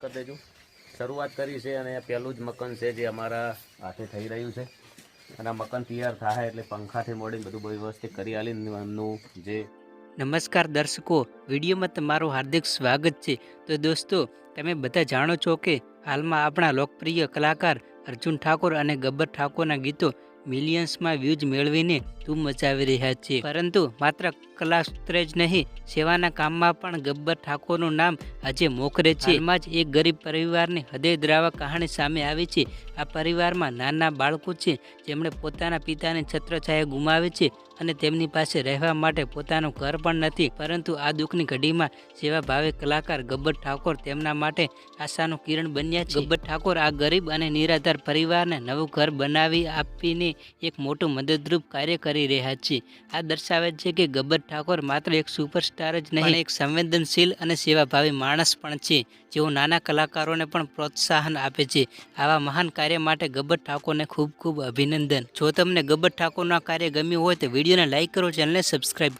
કરી દેજો. શરૂઆત કરી છે અને પહેલું જ મકાન છે જે અમારા હાથે થઈ રહ્યું છે. અને આ મકાન તૈયાર થાય એટલે પંખાથી મોડીને બધું વ્યવસ્થિત કરી આલી એમનું જે નમસ્કાર દર્શકો, વિડીયોમાં તમારું હાર્દિક સ્વાગત છે. તો દોસ્તો, તમે બધા જાણો છો કે હાલમાં આપણા લોકપ્રિય કલાકાર અર્જુન ઠાકોર અને ગબ્બર ઠાકોરના ગીતો મિલિયન્સમાં વ્યૂઝ મેળવીને ધૂમ મચાવી રહ્યા છે. પરંતુ માત્ર કલા સૂત્રે જ નહીં, સેવાના કામમાં પણ ગબ્બર ઠાકોરનું નામ આજે મોખરે છે. એમાં જ એક ગરીબ પરિવારની હૃદય દ્રાવક કહાણી સામે આવી છે. આ પરિવારમાં નાના બાળકો છે, જેમણે પોતાના પિતાને છત્રછાયા ગુમાવે છે અને તેમની પાસે રહેવા માટે પોતાનું ઘર પણ નથી. પરંતુ આ દુઃખની ઘડીમાં સેવા ભાવે કલાકાર ગબ્બર ઠાકોર તેમના માટે આશાનું કિરણ બન્યા છે. ગબ્બર ઠાકોર આ ગરીબ અને નિરાધાર પરિવારને નવું ઘર બનાવી આપીને એક મોટું મદદરૂપ કાર્ય કરી રહ્યા છે. આ દર્શાવે છે કે ગબ્બર ઠાકોર માત્ર એક સુપરસ્ટાર જ નહીં એક સંવેદનશીલ અને સેવાભાવી માણસ પણ છે જેઓ નાના કલાકારોને પણ પ્રોત્સાહન આપે છે. આવા મહાન કાર્ય માટે ગબ્બર ઠાકોરને ખૂબ ખૂબ અભિનંદન. જો તમને ગબ્બર ઠાકોરનું આ કાર્ય ગમ્યું હોય તો વિડીયોને લાઇક કરો ચેનલને સબસ્ક્રાઈબ કરો.